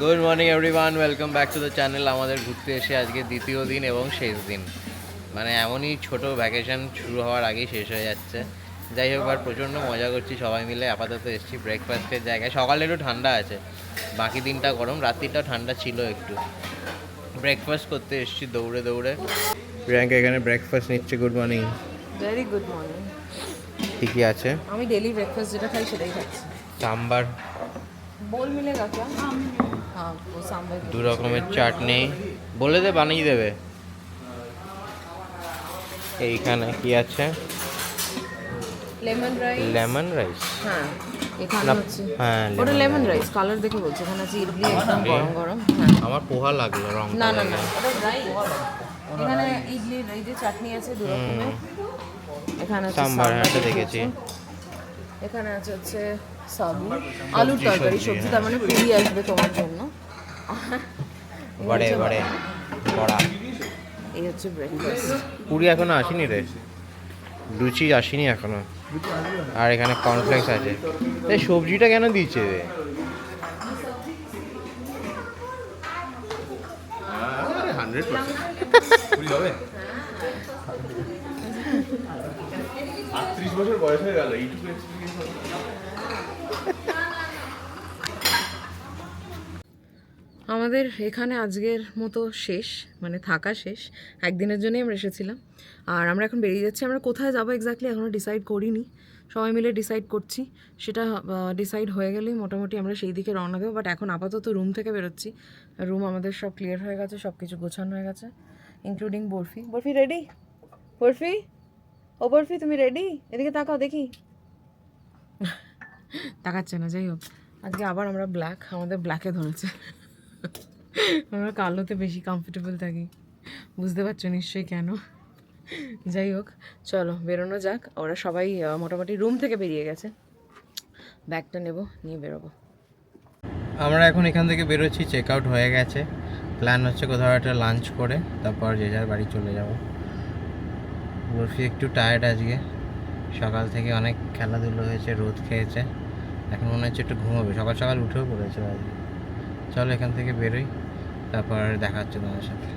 Good morning everyone welcome back to the channel আমাদের ঘুরতে এসে আজকে দ্বিতীয় দিন এবং শেষ দিন। মানে এমনই ছোট ভ্যাকেশন শুরু হওয়ার আগেই শেষ হয়ে যাচ্ছে। যাই হোক আর প্রচণ্ড মজা করছি সবাই মিলে। আপাতত এসেছি ব্রেকফাস্টের জায়গায়। সকালে একটু ঠান্ডা আছে। বাকি দিনটা গরম। রাত্রিটাও ঠান্ডা ছিল একটু। ব্রেকফাস্ট করতে এসেছি দৌড়ে দৌড়ে। প্রিয়াঙ্কা এখানে ব্রেকফাস্ট নিচ্ছে। Good morning very good morning ঠিকই আছে? আমি ডেলি ব্রেকফাস্ট যেটা খাই সেটাই খাচ্ছি। সাম্বার। বল মিলে क्या দু রকমের চাটনি। বলে দে বানিয়ে দেবে। এইখানে কি আছে? Lemon rice. Lemon rice. হ্যাঁ এখানে হচ্ছে। হ্যাঁ, ওটা লেমন রাইস। কালার দেখে বলছে এখানে আছে ইডলি একদম গরম গরম হ্যাঁ। আমার পোহা লাগল রং না না না ওটা রাইস। এখানে ইডলি এই যে চাটনি আছে দু রকমের এখানে আছে সাম্বার, সাম্বার দেখেছি। এখানে আছে হচ্ছে সাবু আলুর সবজি, তরকারি সবজি, হ্যাঁ। তার মানে পুরি আসবে তোমার জন্য। বাড়ে বাড়ে বড়া। এই হচ্ছে ব্রেকফাস্ট পুরি এখনও আসেনি রে। লুচি আসেনি এখনও। আর এখানে কর্নফ্লেক্স আছে। এই সবজিটা কেন দিচ্ছে রে? বছর বয়স হয়ে গেল এইটুকু এক্সপিরিয়েন্স আমাদের এখানে আজকের মতো শেষ মানে থাকা শেষ। একদিনের জন্যই আমরা এসেছিলাম। আর আমরা এখন বেরিয়ে যাচ্ছি। আমরা কোথায় যাব এক্স্যাক্টলি এখনও ডিসাইড করিনি। সবাই মিলে ডিসাইড করছি। সেটা ডিসাইড হয়ে গেলেই মোটামুটি আমরা সেই দিকে রওনা দেবো। বাট এখন আপাতত রুম থেকে বেরোচ্ছি। রুম আমাদের সব ক্লিয়ার হয়ে গেছে সব কিছু গোছানো হয়ে গেছে ইনক্লুডিং বরফি। বরফি রেডি বরফি? ও বরফি, তুমি রেডি এদিকে তাকাও, দেখি। তাকাচ্ছে না, যাই হোক। আজকে আবার আমরা ব্ল্যাক আমাদের ব্ল্যাকে ধরেছে। আমরা কালোতে বেশি কমফোর্টেবল থাকি। বুঝতে পারছ নিশ্চয়ই কেন? যাই হোক, চলো, বেরোনো যাক। ওরা সবাই মোটামুটি রুম থেকে বেরিয়ে গেছে। ব্যাগটা নেব, নিয়ে বেরোবো। আমরা এখন এখান থেকে বেরোচ্ছি চেক আউট হয়ে গেছে। প্ল্যান হচ্ছে কোথাও একটা লাঞ্চ করে, তারপর যে যার বাড়ি চলে যাব। বরফি একটু টায়ার্ড আজকে। সকাল থেকে অনেক খেলাধুলো হয়েছে, রোদ খেয়েছে। এখন মনে হচ্ছে একটু ঘুমাবে। সকাল সকাল উঠেও পড়েছে চলো এখান থেকে বেরোই, তারপর দেখা হচ্ছে তোমার সাথে।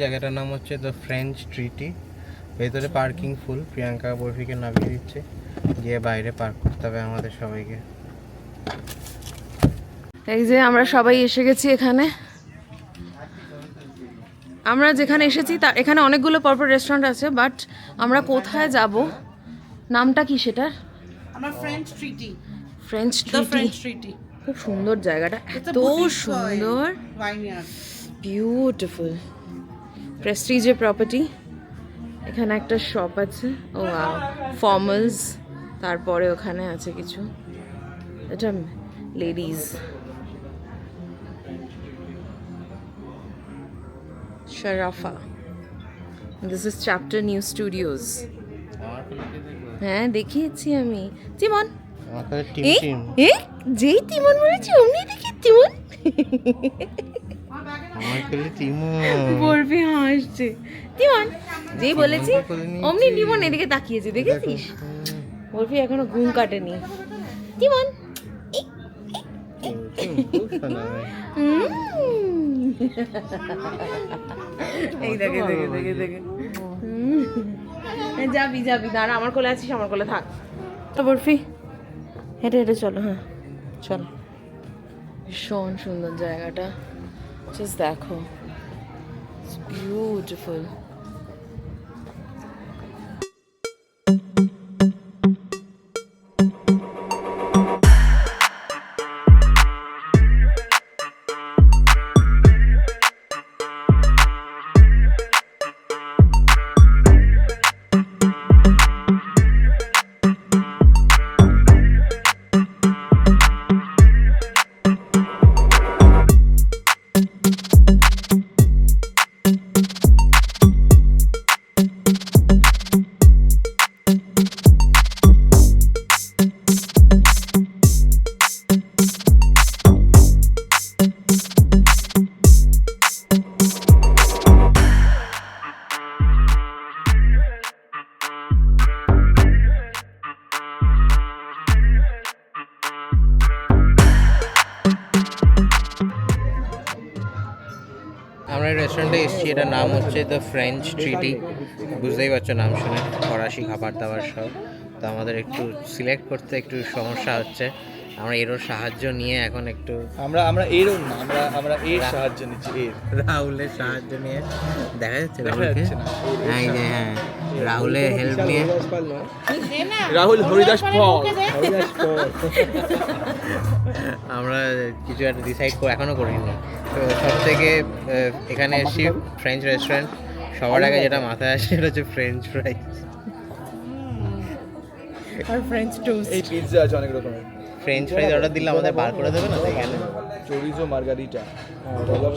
জায়গাটার নাম হচ্ছে দ্য ফ্রেঞ্চ ট্রিটি ভেতরে পার্কিং ফুল প্রিয়াঙ্কা বরফিকে নামিয়ে দিচ্ছে। গিয়ে বাইরে পার্ক করতে হবে আমাদের সবাইকে। এই যে আমরা সবাই এসে গেছি এখানে। আমরা যেখানে এসেছি তা এখানে অনেকগুলো পরপর রেস্টুরেন্ট আছে বাট আমরা কোথায় যাব? নামটা কি সেটা আমার French treaty French the treaty French treaty খুব সুন্দর জায়গাটা। এত সুন্দর। বিউটিফুল প্রেস্টিজে প্রপার্টি এখানে একটা শপ আছে। ও ফর্মালস তারপরে ওখানে আছে কিছু। এটা ladies Sarafa this is chapter new studios হ্যাঁ দেখিয়েছি আমি। তিমন যেই তিমন বলেছি অমনি দেখি তিমন বলবি হাসছে। তিমন যেই বলেছি অমনি তিমন এদিকে তাকিয়েছে দেখেছিস? বলবি এখনও ঘুম কাটেনি। তিমন। এই দেখে দেখে দেখে দেখে। যাবি যাবি দাঁড়া আমার কোলে আছিস আমার কোলে থাক। তো বরফি হেঁটে হেঁটে চলো হ্যাঁ। চলো। ভীষণ সুন্দর জায়গাটা। জাস্ট দেখো বিউটিফুল রেস্টুরেন্টে ফ্রেঞ্চ ট্রিটি বুঝতেই পারছ নাম শুনে ফরাসি খাবার দাবার সব। তো আমাদের একটু সিলেক্ট করতে একটু সমস্যা হচ্ছে। আমরা এরও সাহায্য নিয়ে এখন একটু আমরা আমরা এরও না আমরা আমরা এর সাহায্য নিচ্ছি এর। রাহুলের সাহায্য নিয়ে। দেখা যাচ্ছে রাহুলকে? হ্যাঁ যে হ্যাঁ। রাহুলের হেল্প নিয়ে। রাহুল হরিদাস পল। ওকে আমরা কিছু একটা ডিসাইড করে এখনও করিনি। তো সব থেকে এখানে এসেছি ফ্রেঞ্চ রেস্টুরেন্ট সবার আগে যেটা মাথায় আসে সেটা হচ্ছে ফ্রেঞ্চ ফ্রাই আর ফ্রেঞ্চ টোস্ট এই পিৎজা আছে অনেক রকমের। ফ্রেঞ্চ ফ্রাইজ অর্ডার দিলে আমাদের বার করে দেবে না সেখানে এখানে চোরিজো মার্গারিটা ডলপ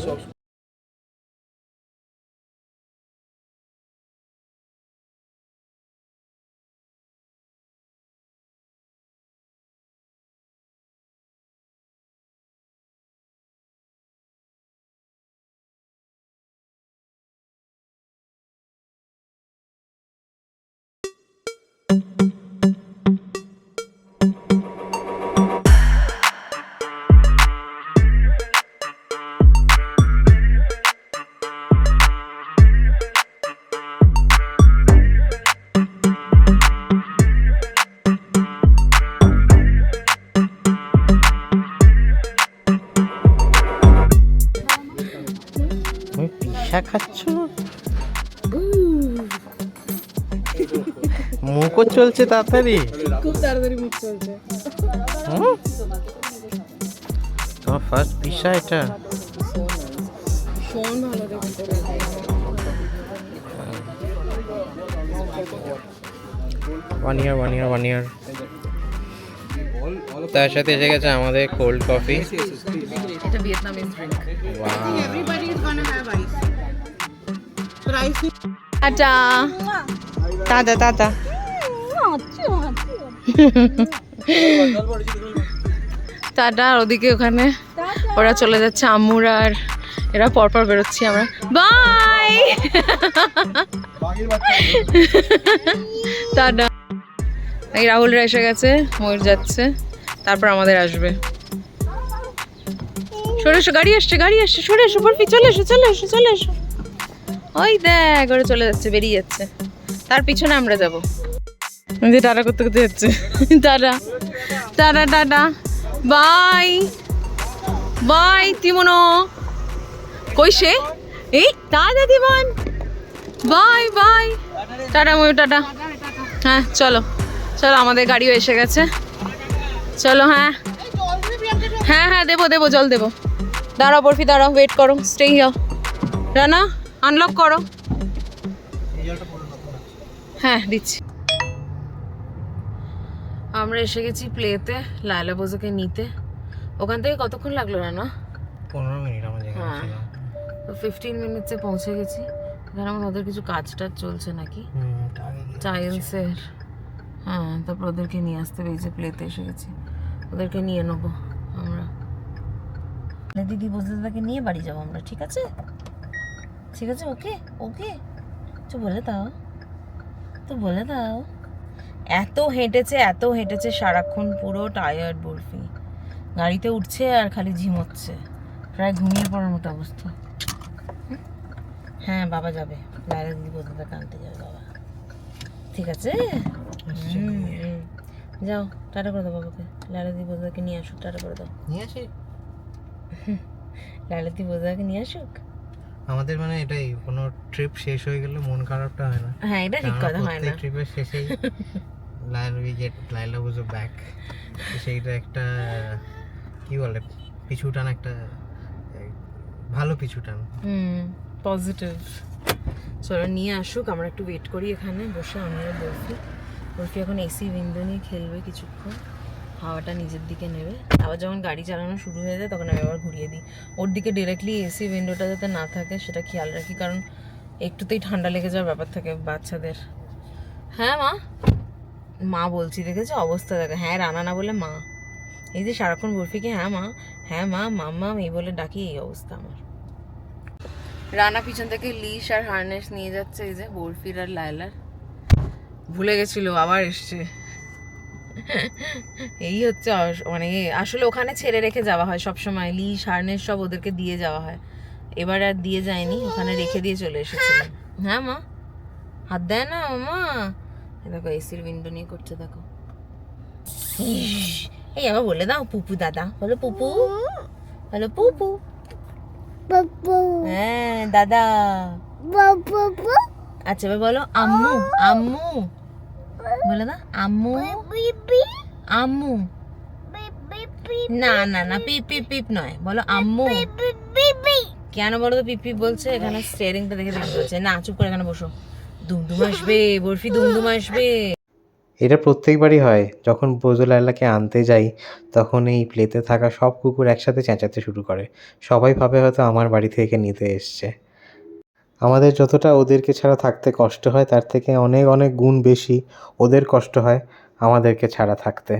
চলছে তাড়াতাড়ি? খুব তাড়াতাড়ি মুখ চলছে। তোমার ফার্স্ট পিসা এটা? শোন ভালো দেখে one year one year one year তার সাথে এসে গেছে আমাদের কোল্ড কফি এটা Vietnamese drink ta-ta ta-ta. Ta-ta ওদিকে ওখানে ওরা চলে যাচ্ছে আম্মুর আর এরা পরপর বেরোচ্ছি আমরা। Bye ta-ta. এই রাহুলরা এসে গেছে, ময়ূর যাচ্ছে, তারপর আমাদের আসবে। সরে এসো, গাড়ি আসছে গাড়ি আসছে, সরে এসো, বরফি, চলে এসো চলে এসো চলে এসো। ওই দেখ, ওরা চলে যাচ্ছে, বেরিয়ে যাচ্ছে। তার পিছনে আমরা যাব। যে টাটা করতে করতে যাচ্ছে। Ta-ta. Ta-ta ta-ta. Bye. Bye, তিমনো। কই সে? এই, টাটা দিবন bye bye. Ta-ta, Mayur, ta-ta. হ্যাঁ চলো। চলো, আমাদের গাড়িও এসে গেছে। চলো হ্যাঁ। হ্যাঁ হ্যাঁ দেবো দেবো, জল দেবো। দাঁড়াও, বরফি, দাঁড়াও ওয়েট করো স্টে হিয়ার রানা আনলক করো। হ্যাঁ দিচ্ছি। আমরা এসে গেছি প্লেতে লায়লা বোঝাকে নিতে। ওখান থেকে কতক্ষণ লাগল রানা? পনেরো মিনিট যেখানে হ্যাঁ। তো ফিফটিন মিনিটসে পৌঁছে গেছি। এখানে আমার ওদের কিছু কাজ টাজ চলছে নাকি? টাইলসের হ্যাঁ তারপর ওদেরকে নিয়ে আসতে যে প্লেতে এসে গেছি। ওদেরকে নিয়ে নেব আমরা। দিদি তাকে নিয়ে বাড়ি যাব আমরা ঠিক আছে? ঠিক আছে ওকে? ওকে? তো বলে দাও। তো বলে দাও। এত হেঁটেছে এত হেঁটেছে সারাক্ষণ পুরো টায়ার্ড বরফি। গাড়িতে উঠছে আর খালি ঝিমোচ্ছে প্রায় ঘুমিয়ে পড়ার মতো অবস্থা। হ্যাঁ বাবা যাবে। লাইলা দিদি বলতে আনতে যাবে বাবা। ঠিক আছে? হুম। যাও টাটা করে দাও বাবাকে। লাইলা দিদি বোঝাকে নিয়ে আসুক টাটা করে দাও। নিয়ে আসি? লাইলা দিদি বোঝাকে নিয়ে আসুক? আমাদের মানে এটাই কোনো ট্রিপ শেষ হয়ে গেলে মন খারাপটা হয় না। হ্যাঁ এটা ঠিক কথা হয় না। ট্রিপের শেষেই লাইলা উই গেট লাইলা বুঝো ব্যাক সেইটা একটা, কি বলে পিছু টান একটা, ভালো পিছু টান পজিটিভ চলো, নিয়ে আসুক, আমরা একটু ওয়েট করি এখানে, বসে আমরা বরফি বরফি এখন এসি উইন্ডো নিয়ে খেলবে কিছুক্ষণ, হাওয়াটা নিজের দিকে নেবে। আবার যখন গাড়ি চালানো শুরু হয়ে যায়, তখন আমি আবার ঘুরিয়ে দিই। ওর দিকে ডিরেক্টলি এসি উইন্ডোটা যাতে না থাকে, সেটা খেয়াল রাখি, কারণ একটুতেই ঠান্ডা লেগে যাওয়ার ব্যাপার থাকে বাচ্চাদের। হ্যাঁ মা? মা বলছি, দেখেছ? অবস্থা দেখে। হ্যাঁ রানা না বলে মা। এই যে সারাক্ষণ বরফিকে হ্যাঁ মা। হ্যাঁ মা মাম্মা এই বলে ডাকি, এই অবস্থা আমার। রানা পিছন থেকে লিশ আর হার্নেস নিয়ে যাচ্ছে, এই যে বরফির আর লায়লার। ভুলে গেছিল, আবার এসছে। এই হচ্ছে মানে আসলে ওখানে ছেড়ে রেখে যাওয়া হয় সব সময় লিশ হার্নেস সব ওদেরকে দিয়ে যাওয়া হয়। এবার আর দিয়ে যায়নি, ওখানে রেখে দিয়ে চলে এসেছিল হ্যাঁ মা। হাত দেয় না মা এই দেখো এসির উইন্ডো নিয়ে করছে দেখো। এই আবার বলে দাও পুপু দাদা। বলো পুপু। বলো পুপু। হ্যাঁ দাদা। আচ্ছা এবার বলো আম্মু আম্মু। বলে না আম্মু। আম্মু। না না না পিপ পিপ পিপ নয়। বলো আম্মু। কেন বলো তো পিপ পিপ বলছে? এখানে স্টিয়ারিংটা দেখে দেখে বলছে না চুপ করে এখানে বসো। দুমদুম আসবে, বরফি দুমদুম আসবে। এটা প্রত্যেকবারই হয়, যখন বোজোলাইলাকে আনতে যাই, তখন এই প্লেতে থাকা সব কুকুর একসাথে চেঁচাতে শুরু করে। সবাই ভাবে হয়তো আমার বাড়ি থেকে নিতে এসছে। আমাদের যতটা ওদেরকে ছাড়া থাকতে কষ্ট হয়, তার থেকে অনেক অনেক গুণ বেশি ওদের কষ্ট হয় আমাদেরকে ছাড়া থাকতে।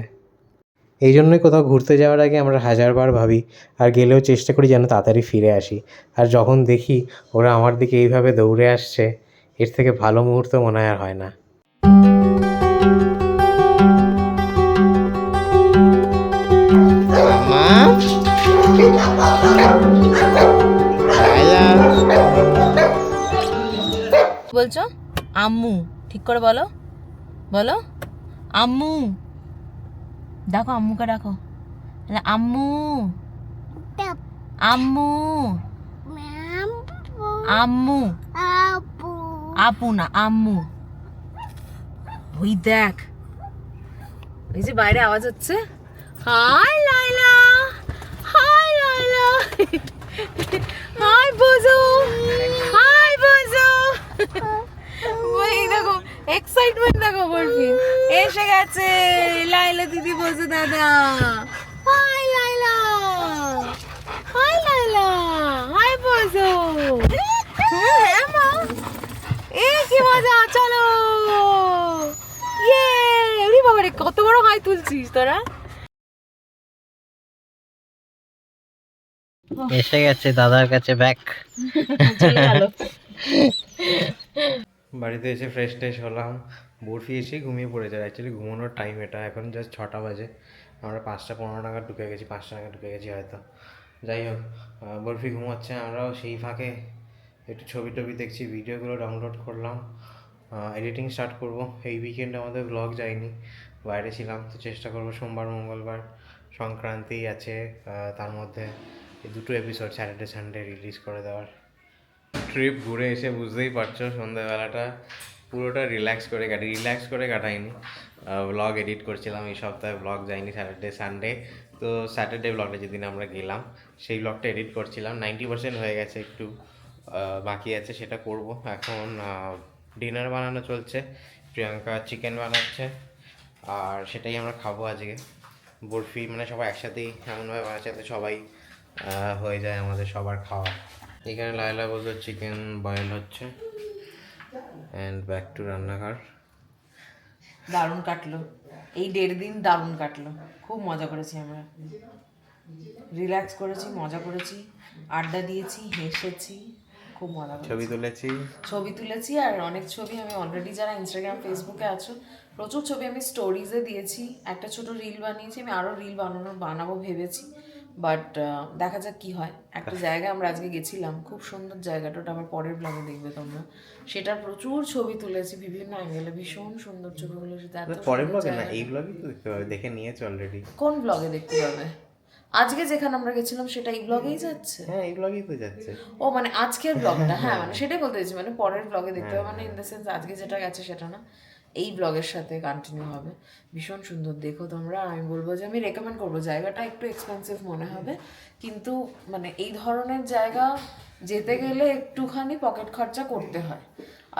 এই জন্যই কোথাও ঘুরতে যাওয়ার আগে আমরা হাজারবার ভাবি, আর গেলেও চেষ্টা করি যেন তাড়াতাড়ি ফিরে আসি। আর যখন দেখি ওরা আমার দিকে এইভাবে দৌড়ে আসছে এর থেকে ভালো মুহূর্ত মনে হয় আর হয় না। কি বলছো? আম্মু ঠিক করে বলো। বলো। আম্মু। দেখো আম্মুকে ডাকো। আম্মু। আম্মু। আম্মু। আপু না আম্মু। ওই দেখ। এই যে বাইরে আওয়াজ হচ্ছে। Hi Laila hi Laila hi বোঝো হাই বোঝো ওই দেখো এক্সাইটমেন্ট দেখো বরফি। এসে গেছে লাইলা দিদি বোঝো দাদা। Hi Laila hi Laila hi বোঝো হ্যাঁ মা। কি মজা চলো। ইয়ে কত বড় হাই তুলছিস তোরা। এসে গেছে দাদার কাছে ব্যাক বাড়িতে এসে ফ্রেশ ট্রেশ হলাম। বরফি এসে ঘুমিয়ে পড়েছে। অ্যাকচুয়ালি ঘুমানোর টাইম এটা। এখন জাস্ট ছটা বাজে। আমরা পাঁচটা পনেরো টাকা ঢুকে গেছি পাঁচটা নাগাদ ঢুকে গেছি হয়তো। যাই হোক বরফি ঘুমাচ্ছে আমরাও সেই ফাঁকে একটু ছবি টবি দেখছি, ভিডিওগুলো ডাউনলোড করলাম। এডিটিং স্টার্ট করব। এই উইকেন্ডে আমাদের ব্লগ যায়নি, বাইরে ছিলাম, তো চেষ্টা করব সোমবার, মঙ্গলবার, সংক্রান্তি আছে তার মধ্যে এই দুটো এপিসোড স্যাটারডে সানডে রিলিজ করে দেওয়ার। ট্রিপ ঘুরে এসে বুঝতেই পারছ, সন্ধ্যাবেলাটা পুরোটা রিল্যাক্স করে কাটি রিল্যাক্স করে কাটাইনি। ব্লগ এডিট করছিলাম, এই সপ্তাহে ব্লগ যায়নি স্যাটারডে সানডে তো স্যাটারডে ব্লগটা যেদিন আমরা গেলাম, সেই ব্লগটা এডিট করছিলাম। নাইনটি পার্সেন্ট হয়ে গেছে একটু। বাকি আছে, সেটা করব। এখন ডিনার বানানো চলছে, প্রিয়াঙ্কা চিকেন বানাচ্ছে, আর সেটাই আমরা খাব আজকে। বরফি মানে সবাই একসাথেই এমনভাবে বানাচ্ছে সবাই হয়ে যায় আমাদের সবার খাওয়া। এখানে লাইলা বলতে চিকেন বয়েল হচ্ছে। অ্যান্ড ব্যাক টু রান্নাঘর। দারুণ কাটলো। এই দেড় দিন দারুণ কাটলো। খুব মজা করেছি আমরা। রিল্যাক্স করেছি, মজা করেছি, আড্ডা দিয়েছি, হেসেছি। খুব মজা ছবি তুলেছি। ছবি তুলেছি আর অনেক ছবি আমি অলরেডি যারা ইনস্টাগ্রাম ফেসবুকে আছো প্রচুর ছবি আমি স্টোরিজে দিয়েছি। একটা ছোট রিল বানিয়েছি আমি আরও রিল বানানোর বানাবো ভেবেছি। বাট দেখা যাক কি হয়। একটা জায়গায় আমরা আজকে গেছিলাম খুব সুন্দর জায়গাটা ওটা আমার পরের ব্লগে দেখবে তোমরা। সেটার প্রচুর ছবি তুলেছি বিভিন্ন অ্যাঙ্গেলে ভীষণ সুন্দর ছবিগুলো সেটা পরের ব্লগে না এই ব্লগই তো দেখতে পাবে দেখে নিয়েছে অলরেডি কোন ব্লগে দেখতে পাবে? আজকে যেখানে আমরা গেছিলাম সেটা এই ব্লগেই যাচ্ছে। হ্যাঁ এই ব্লগই তো যাচ্ছে। ও মানে আজকের ব্লগটা হ্যাঁ মানে সেটাই বলতে চাইছি মানে পরের ব্লগে দেখতে হবে মানে ইন দ্য সেন্স আজকে যেটা গেছে সেটা না এই ব্লগের সাথে কন্টিনিউ হবে। ভীষণ সুন্দর দেখো তোমরা আমি বলব যে আমি রেকমেন্ড করব জায়গাটা একটু এক্সপেন্সিভ মনে হবে কিন্তু মানে এই ধরনের জায়গা যেতে গেলে একটুখানি পকেট খরচা করতে হয়।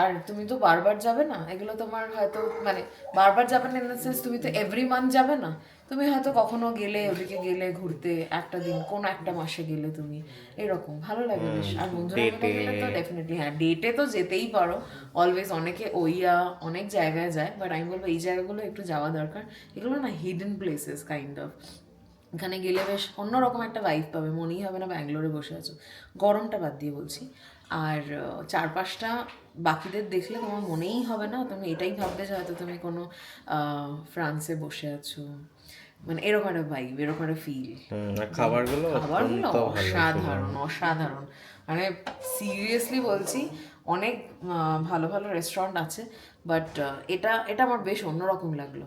আর তুমি তো বারবার যাবে না এগুলো তোমার হয়তো মানে বারবার যাবে না ইন দ্য সেন্স তুমি তো এভরি মান্থ যাবে না তুমি হয়তো কখনো গেলে ওদিকে গেলে ঘুরতে একটা দিন কোন একটা মাসে গেলে তুমি। এরকম ভালো লাগে বেশ। আর বন্ধুরা গেলে তো ডেফিনেটলি হ্যাঁ ডেটে তো যেতেই পারো। অলওয়েজ অনেকে ওইয়া অনেক জায়গায় যায় বাট আমি বলব এই জায়গাগুলো একটু যাওয়া দরকার। এগুলো না হিডেন প্লেসেস কাইন্ড অফ এখানে গেলে বেশ অন্যরকম একটা লাইফ পাবে মনেই হবে না ব্যাঙ্গালোরে বসে আছো। গরমটা বাদ দিয়ে বলছি। আর চারপাশটা বাকিদের দেখলে তোমার মনেই হবে না। তুমি এটাই ভাববে যে হয়তো তুমি কোনো ফ্রান্সে বসে আছো। মানে এরকম একটা ভাইব এরকম একটা ফিল খাবারগুলো খাবারগুলো। অসাধারণ অসাধারণ। মানে সিরিয়াসলি বলছি অনেক ভালো ভালো রেস্টুরেন্ট আছে বাট এটা এটা আমার বেশ অন্যরকম লাগল।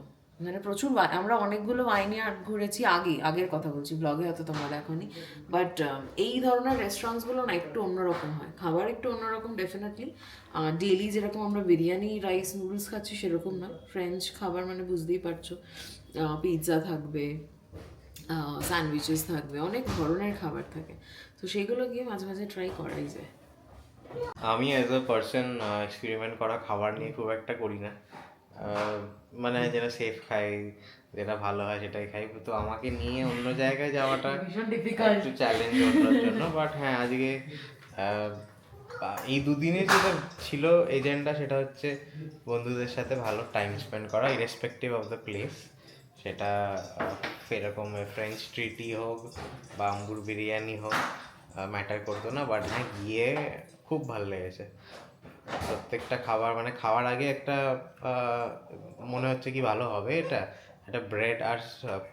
মানে প্রচুর আমরা অনেকগুলো ওয়াইনি ঘুরেছি আগে, আগের কথা বলছি ব্লগে হয়তো তোমরা দেখোনি। বাট এই ধরনের রেস্টুরেন্টসগুলো না একটু অন্যরকম হয়। খাবার একটু অন্যরকম ডেফিনেটলি ডেলি যেরকম আমরা বিরিয়ানি রাইস নুডলস খাচ্ছি সেরকম না। ফ্রেঞ্চ খাবার মানে বুঝতেই পারছ। পিৎজা থাকবে স্যান্ডউইচেস থাকবে, অনেক ধরনের খাবার থাকে। তো সেগুলো গিয়ে মাঝে মাঝে ট্রাই করাই যায়। আমি অ্যাজ এ পার্সন এক্সপেরিমেন্ট করা খাবার নিয়ে খুব একটা করি না। মানে যেটা সেফ খাই যেটা ভালো হয় সেটাই খাই। তো আমাকে নিয়ে অন্য জায়গায় যাওয়াটা একটু চ্যালেঞ্জ ওঠার জন্য। বাট হ্যাঁ আজকে এই দুদিনে যেটা ছিল এজেন্ডা সেটা হচ্ছে বন্ধুদের সাথে ভালো টাইম স্পেন্ড করা ইরেসপেক্টিভ অফ দ্য প্লেস সেটা সেরকম ফ্রেঞ্চ ট্রিটি হোক বা আম্বুর বিরিয়ানি হোক ম্যাটার করতো না। বাট হ্যাঁ গিয়ে খুব ভালো লেগেছে। প্রত্যেকটা খাবার মানে খাওয়ার আগে একটা মনে হচ্ছে কি ভালো হবে এটা? একটা ব্রেড আর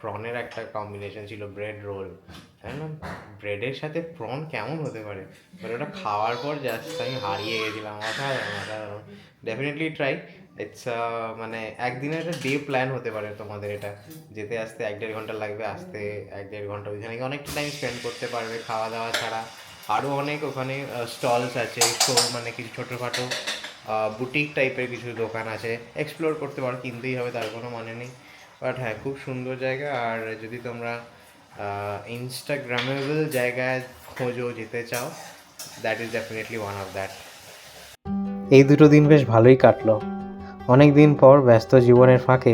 প্রনের একটা কম্বিনেশন ছিল ব্রেড রোল তাই না? ব্রেডের সাথে প্রন কেমন হতে পারে? but ওটা খাওয়ার পর জাস্ট আমি হারিয়ে গেছিলাম, অসাধারণ অসাধারণ। ডেফিনেটলি ট্রাই ইটস মানে একদিনের একটা ডে প্ল্যান হতে পারে তোমাদের এটা। যেতে আসতে এক দেড় ঘণ্টা লাগবে, আসতে এক দেড় ঘণ্টা। ওইখানে অনেকটা টাইম স্পেন্ড করতে পারবে খাওয়া দাওয়া ছাড়া। আরও অনেক ওখানে স্টলস আছে শো মানে কিছু ছোটোখাটো বুটিক টাইপের কিছু দোকান আছে। এক্সপ্লোর করতে পারো, কিনতেই হবে, তার কোনো মানে নেই। বাট হ্যাঁ খুব সুন্দর জায়গা। আর যদি তোমরা ইনস্টাগ্রামেবল জায়গায় খোঁজো, যেতে চাও that is definitely one of that এই দুটো দিন বেশ ভালোই কাটলো। অনেক দিন পর ব্যস্ত জীবনের ফাঁকে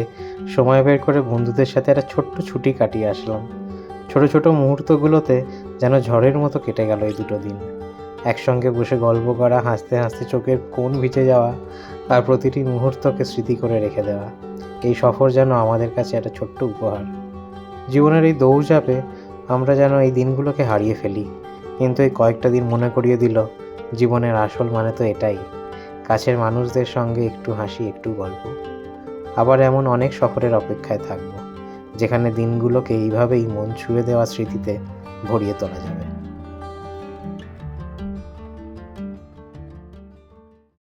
সময় বের করে বন্ধুদের সাথে একটা ছোট্ট ছুটি কাটিয়ে আসলাম। ছোট ছোট মুহূর্তগুলোতে যেন ঝড়ের মতো কেটে গেল এই দুটো দিন। একসঙ্গে বসে গল্প করা, হাসতে হাসতে চোখের কোণ ভিজে যাওয়া আর প্রতিটি মুহূর্তকে স্মৃতি করে রেখে দেওয়া, এই সফর যেন আমাদের কাছে একটা ছোট্ট উপহার। জীবনের এই দৌড়ঝাঁপে আমরা যেন এই দিনগুলোকে হারিয়ে ফেলি, কিন্তু এই কয়েকটা দিন মনে করিয়ে দিল, জীবনের আসল মানে তো এটাই, কাছের মানুষদের সঙ্গে একটু হাসি, একটু গল্প। আবার এমন অনেক সফরের অপেক্ষায় থাকব, যেখানে দিনগুলোকে এইভাবেই মন ছুঁয়ে দেওয়া স্মৃতিতে ভরিয়ে তোলা যাবে।